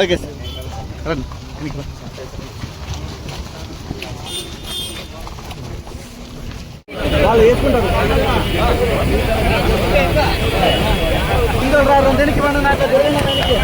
Okay sir. రండి. వెనక్కి వాళ్ళు వేసుకుంటారు. ఇంకా రా రెండుకి నాకు దూరంగా వెనక్కి.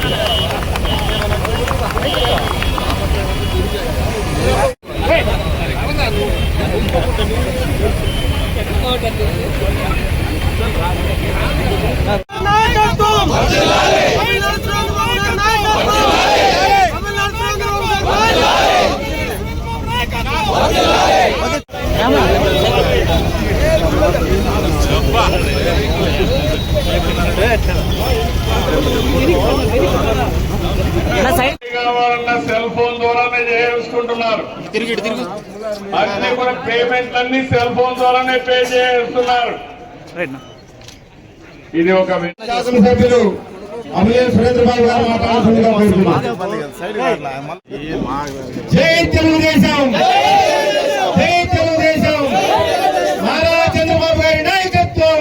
కావాలన్న సెల్ ఫోన్ ద్వారానే తిరుగు అన్ని కూడా పేమెంట్ అన్ని సెల్ ఫోన్ ద్వారానే పే చేస్తున్నారు. ఇది ఒక శాసనసభ్యులు అమలే సురేంద్రబాబు గారు మాట్లాడాల్సిందిగా కోరుతున్నాను జై తెలుగుదేశం! జై తెలుగుదేశం నారా చంద్రబాబు గారి నాయకత్వం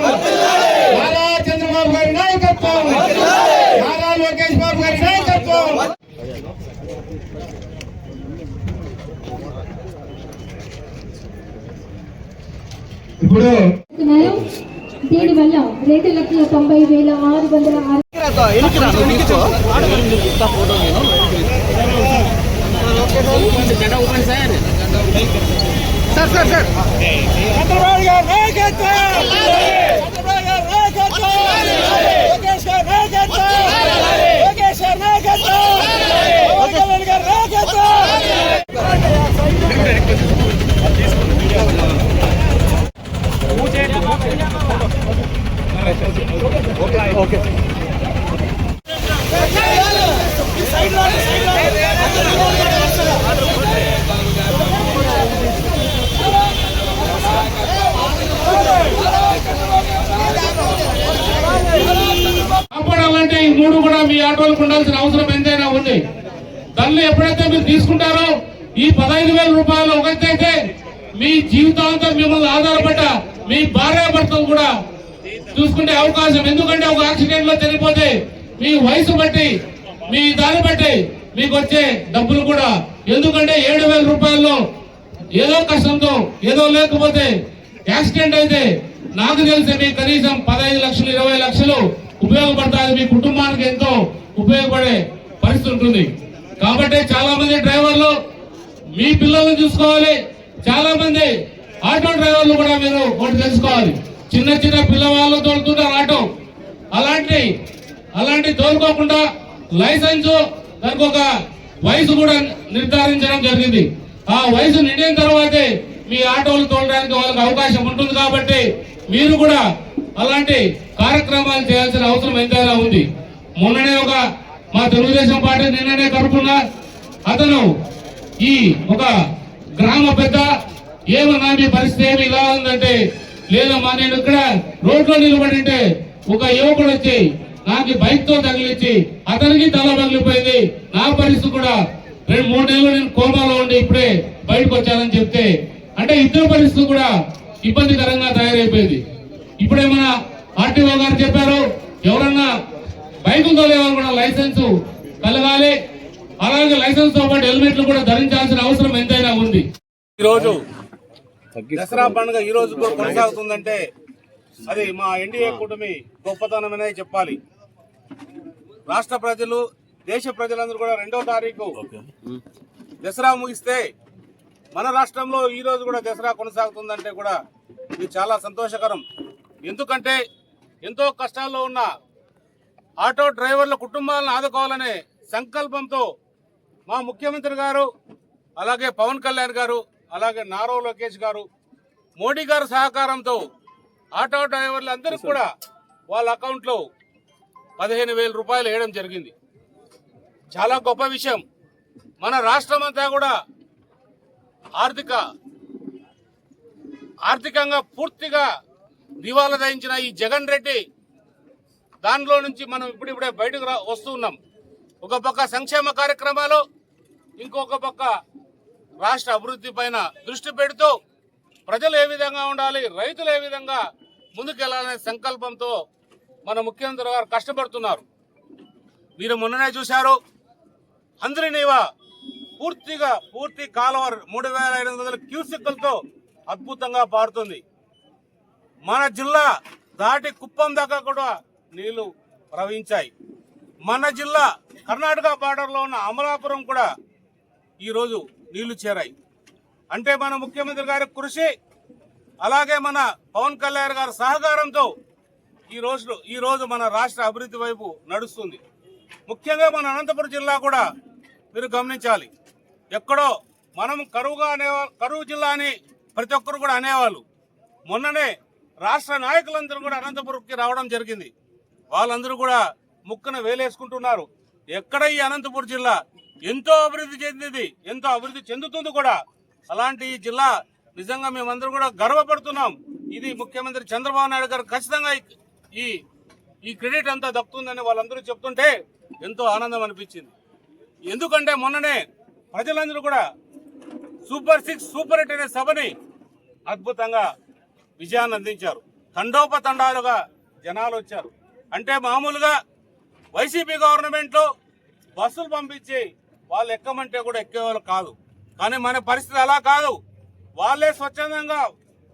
నారా చంద్రబాబు గారి నాయకత్వం నారా లోకేష్ బాబు గారి నాయకత్వం ఇప్పుడు దీనివల్ల రెండు లక్షల తొంభై వేల ఆరు వందల అరవై ఎనికి రా నువ్వు నిల్చో ఇస్తా ఫోటో నేను మూడు కూడా మీ ఆటోలకు ఉండాల్సిన అవసరం ఎంతైనా ఉంది. తల్లి ఎప్పుడైతే మీరు తీసుకుంటారో ఈ పదహైదు వేల రూపాయలు ఒకటైతే మీ జీవితాంతం మిమ్మల్ని ఆధారపడ్డ మీ భార్యాభర్తలు కూడా చూసుకునే అవకాశం. ఎందుకంటే ఒక యాక్సిడెంట్లో చనిపోతే మీ వయసు బట్టి మీ దాన్ని బట్టి మీకు వచ్చే డబ్బులు కూడా. ఎందుకంటే ఏడు వేల రూపాయల్లో ఏదో కష్టంతో ఏదో లేకపోతే యాక్సిడెంట్ అయితే నాకు తెలిసి మీకు కనీసం పదహైదు లక్షలు ఇరవై ఉపయోగపడతాయి మీ కుటుంబానికి ఎంతో ఉపయోగపడే పరిస్థితి ఉంటుంది. కాబట్టి చాలా మంది డ్రైవర్లు మీ పిల్లల్ని చూసుకోవాలి. చాలా మంది ఆటో డ్రైవర్లు కూడా మీరు ఒకటి తెలుసుకోవాలి. చిన్న చిన్న పిల్లవాళ్ళు తోలుతుంటారు ఆటో. అలాంటి అలాంటి తోలుకోకుండా లైసెన్స్ దానికి ఒక వయసు కూడా నిర్ధారించడం జరిగింది. ఆ వయసు నిండిన తర్వాతే మీ ఆటోలు తోలడానికి వాళ్ళకి అవకాశం ఉంటుంది కాబట్టి మీరు కూడా అలాంటి కార్యక్రమాలు చేయాల్సిన అవసరం ఎంతైనా ఉంది. మొన్ననే ఒక మా తెలుగుదేశం పార్టీ నిన్ననే కడుపున్న అతను ఈ ఒక గ్రామ పెద్ద ఏమన్నా మీ పరిస్థితి ఏమి ఇలా ఉందంటే లేదమ్మా నేను ఇక్కడ రోడ్లో నిలబడి ఉంటే ఒక యువకుడు వచ్చి నాకు బైక్తో తగిలించి అతనికి తల పగిలిపోయింది. నా పరిస్థితి కూడా రెండు మూడు నెలలు నేను కోమాలో ఉండి ఇప్పుడే బయటకు వచ్చానని చెప్తే అంటే ఇద్దరు పరిస్థితి కూడా ఇబ్బందికరంగా తయారైపోయింది. ఇప్పుడేమన్నా ఆర్టీఓ గారు చెప్పారు ఎవరన్నా బైకులు తోలేవారు కూడా లైసెన్స్ కలగాలి అలాగే లైసెన్స్తో పాటు హెల్మెట్లు కూడా ధరించాల్సిన అవసరం ఎంతైనా ఉంది. ఈరోజు దసరా పండుగ ఈ రోజు కూడా కొనసాగుతుందంటే అది మా ఎన్డీఏ కూటమి గొప్పతనమనే చెప్పాలి. రాష్ట్ర ప్రజలు దేశ ప్రజలందరూ కూడా రెండో తారీఖు దసరా ముగిస్తే మన రాష్ట్రంలో ఈ రోజు కూడా దసరా కొనసాగుతుందంటే కూడా ఇది చాలా సంతోషకరం. ఎందుకంటే ఎంతో కష్టాల్లో ఉన్న ఆటో డ్రైవర్ల కుటుంబాలను ఆదుకోవాలనే సంకల్పంతో మా ముఖ్యమంత్రి గారు అలాగే పవన్ కళ్యాణ్ గారు అలాగే నారో లోకేష్ గారు మోడీ గారు సహకారంతో ఆటో డ్రైవర్లందరికీ కూడా వాళ్ళ అకౌంట్లో పదిహేను వేల రూపాయలు వేయడం జరిగింది. చాలా గొప్ప విషయం. మన రాష్ట్రం అంతా కూడా ఆర్థిక ఆర్థికంగా పూర్తిగా దివాలా దయించిన ఈ జగన్ రెడ్డి దానిలో నుంచి మనం ఇప్పుడిప్పుడే బయటకు రా ఒక పక్క సంక్షేమ కార్యక్రమాలు ఇంకొక పక్క రాష్ట్ర అభివృద్ధి పైన దృష్టి పెడుతూ ప్రజలు ఏ విధంగా ఉండాలి రైతులు ఏ విధంగా ముందుకెళ్ళాలనే సంకల్పంతో మన ముఖ్యమంత్రి గారు కష్టపడుతున్నారు. మీరు మొన్ననే చూశారు హంద్రినీవా పూర్తిగా పూర్తి కాలువ మూడు వేల ఐదు వందల క్యూసెక్కులతో అద్భుతంగా పారుతుంది. మన జిల్లా దాటి కుప్పం దాకా కూడా నీళ్ళు ప్రవహించాయి. మన జిల్లా కర్ణాటక బార్డర్లో ఉన్న అమలాపురం కూడా ఈరోజు నీళ్ళు చేరాయి. అంటే మన ముఖ్యమంత్రి గారి కృషి అలాగే మన పవన్ కళ్యాణ్ గారి సహకారంతో ఈ రోజు ఈ రోజు మన రాష్ట్ర అభివృద్ధి వైపు నడుస్తుంది. ముఖ్యంగా మన అనంతపురం జిల్లా కూడా మీరు గమనించాలి. ఎక్కడో మనం కరువుగా అనే కరువు జిల్లా అని ప్రతి ఒక్కరు కూడా అనేవాళ్ళు. మొన్ననే రాష్ట్ర నాయకులందరూ కూడా అనంతపురంకి రావడం జరిగింది. వాళ్ళందరూ కూడా ముక్కన వేలేసుకుంటున్నారు. ఎక్కడ ఈ అనంతపురం జిల్లా ఎంతో అభివృద్ధి చెందింది ఎంతో అభివృద్ధి చెందుతుంది కూడా. అలాంటి ఈ జిల్లా నిజంగా మేమందరూ కూడా గర్వపడుతున్నాం. ఇది ముఖ్యమంత్రి చంద్రబాబు నాయుడు గారు ఖచ్చితంగా ఈ- ఈ ఈ క్రెడిట్ అంతా దక్కుతుందని వాళ్ళందరూ చెప్తుంటే ఎంతో ఆనందం అనిపించింది. ఎందుకంటే మొన్ననే ప్రజలందరూ కూడా సూపర్ సిక్స్ సూపర్ ఎయిట్ అనే సభని అద్భుతంగా విజయాన్ని అందించారు. తండోపతండాలుగా జనాలు వచ్చారు. అంటే మామూలుగా వైసీపీ గవర్నమెంట్లో బస్సులు పంపించి వాళ్ళు ఎక్కమంటే కూడా ఎక్కేవాళ్ళు కాదు. కానీ మన పరిస్థితి అలా కాదు. వాళ్ళే స్వచ్ఛందంగా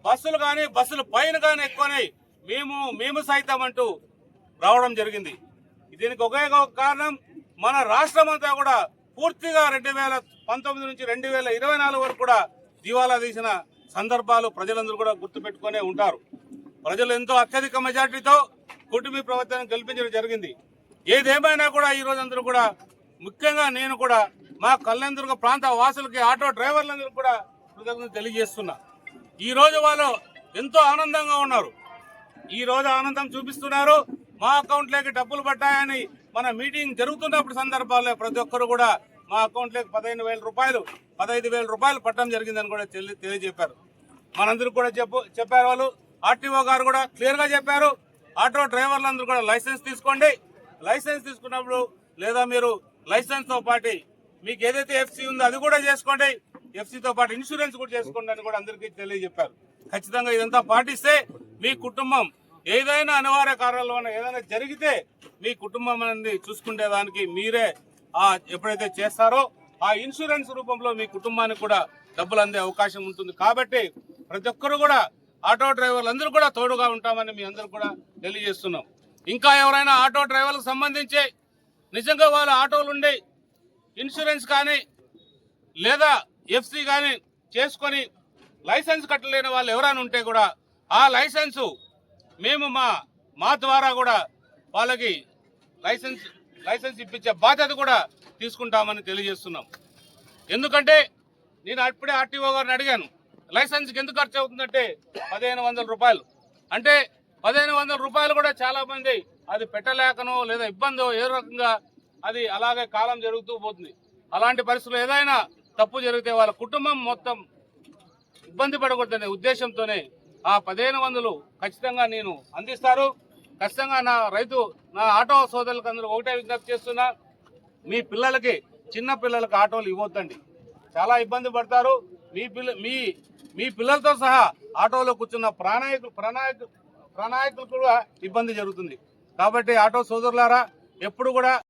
బస్సులు కానీ బస్సులు పైన కానీ ఎక్కువని మేము మేము సైతం అంటూ రావడం జరిగింది. దీనికి ఒకే ఒక కారణం మన రాష్ట్రం అంతా కూడా పూర్తిగా రెండు వేల పంతొమ్మిది నుంచి రెండు వేల ఇరవై నాలుగు వరకు కూడా దివాలా తీసిన సందర్భాలు ప్రజలందరూ కూడా గుర్తుపెట్టుకునే ఉంటారు. ప్రజలు ఎంతో అత్యధిక మెజార్టీతో కుటుంబీ ప్రవర్తన గెలిపించడం జరిగింది. ఏదేమైనా కూడా ఈ రోజు అందరూ కూడా ముఖ్యంగా నేను కూడా మా కల్లెందుర్గ ప్రాంత వాసులకి ఆటో డ్రైవర్లందరూ కూడా కృతజ్ఞత తెలియజేస్తున్నా. ఈ రోజు వాళ్ళు ఎంతో ఆనందంగా ఉన్నారు. ఈ రోజు ఆనందం చూపిస్తున్నారు. మా అకౌంట్లోకి డబ్బులు పడ్డాయని మన మీటింగ్ జరుగుతున్నప్పుడు సందర్భాల్లో ప్రతి ఒక్కరు కూడా మా అకౌంట్లోకి పదిహేను వేల రూపాయలు పదహైదు వేల రూపాయలు పట్టడం జరిగిందని కూడా తెలి- తెలియజెప్పారు. మనందరూ కూడా చెప్పు చెప్పారు వాళ్ళు. ఆర్టీఓ గారు కూడా క్లియర్గా చెప్పారు. ఆటో డ్రైవర్లందరూ కూడా లైసెన్స్ తీసుకోండి. లైసెన్స్ తీసుకున్నప్పుడు లేదా మీరు లైసెన్స్తో పాటు మీకు ఏదైతే ఎఫ్సీ ఉందో అది కూడా చేసుకోండి. ఎఫ్సీతో పాటు ఇన్సూరెన్స్ కూడా చేసుకోండి అని కూడా అందరికీ తెలియజెప్పారు. ఖచ్చితంగా ఇదంతా పాటిస్తే మీ కుటుంబం ఏదైనా అనివార్య కారణాల వల్ల ఏదైనా జరిగితే మీ కుటుంబం అనేది చూసుకునే దానికి మీరే ఎప్పుడైతే చేస్తారో ఆ ఇన్సూరెన్స్ రూపంలో మీ కుటుంబానికి కూడా డబ్బులు అందే అవకాశం ఉంటుంది. కాబట్టి ప్రతి ఒక్కరు కూడా ఆటో డ్రైవర్లు అందరూ కూడా తోడుగా ఉంటామని మీ అందరూ కూడా తెలియజేస్తున్నాం. ఇంకా ఎవరైనా ఆటో డ్రైవర్లకు సంబంధించి నిజంగా వాళ్ళ ఆటోలు ఉండి ఇన్సూరెన్స్ కానీ లేదా ఎఫ్సి కానీ చేసుకొని లైసెన్స్ కట్టలేని వాళ్ళు ఎవరైనా ఉంటే కూడా ఆ లైసెన్సు మేము మా మా ద్వారా కూడా వాళ్ళకి లైసెన్స్ లైసెన్స్ ఇప్పించే బాధ్యత కూడా తీసుకుంటామని తెలియజేస్తున్నాం. ఎందుకంటే నేను అప్పుడే ఆర్టీఓ గారిని అడిగాను లైసెన్స్కి ఎందుకు ఖర్చు అవుతుందంటే పదిహేను వందల రూపాయలు. అంటే పదిహేను వందల రూపాయలు కూడా చాలామంది అది పెట్టలేకనో లేదా ఇబ్బందో ఏ రకంగా అది అలాగే కాలం జరుగుతూ పోతుంది. అలాంటి పరిస్థితులు ఏదైనా తప్పు జరిగితే వాళ్ళ కుటుంబం మొత్తం ఇబ్బంది పడకూడదనే ఉద్దేశంతోనే ఆ పదిహేను వందలు ఖచ్చితంగా నేను అందిస్తారు. ఖచ్చితంగా నా రైతు నా ఆటో సోదరులకు అందరూ ఒకటే విజ్ఞప్తి చేస్తున్నా మీ పిల్లలకి చిన్న పిల్లలకు ఆటోలు ఇవ్వద్దండి. చాలా ఇబ్బంది పడతారు. మీ పిల్ల మీ మీ పిల్లలతో సహా ఆటోలో కూర్చున్న ప్రాణాయకులు ప్రణాయకులు ప్రణాయకులు కూడా ఇబ్బంది జరుగుతుంది. కాబట్టి ఆటో సోదరులారా ఎప్పుడు కూడా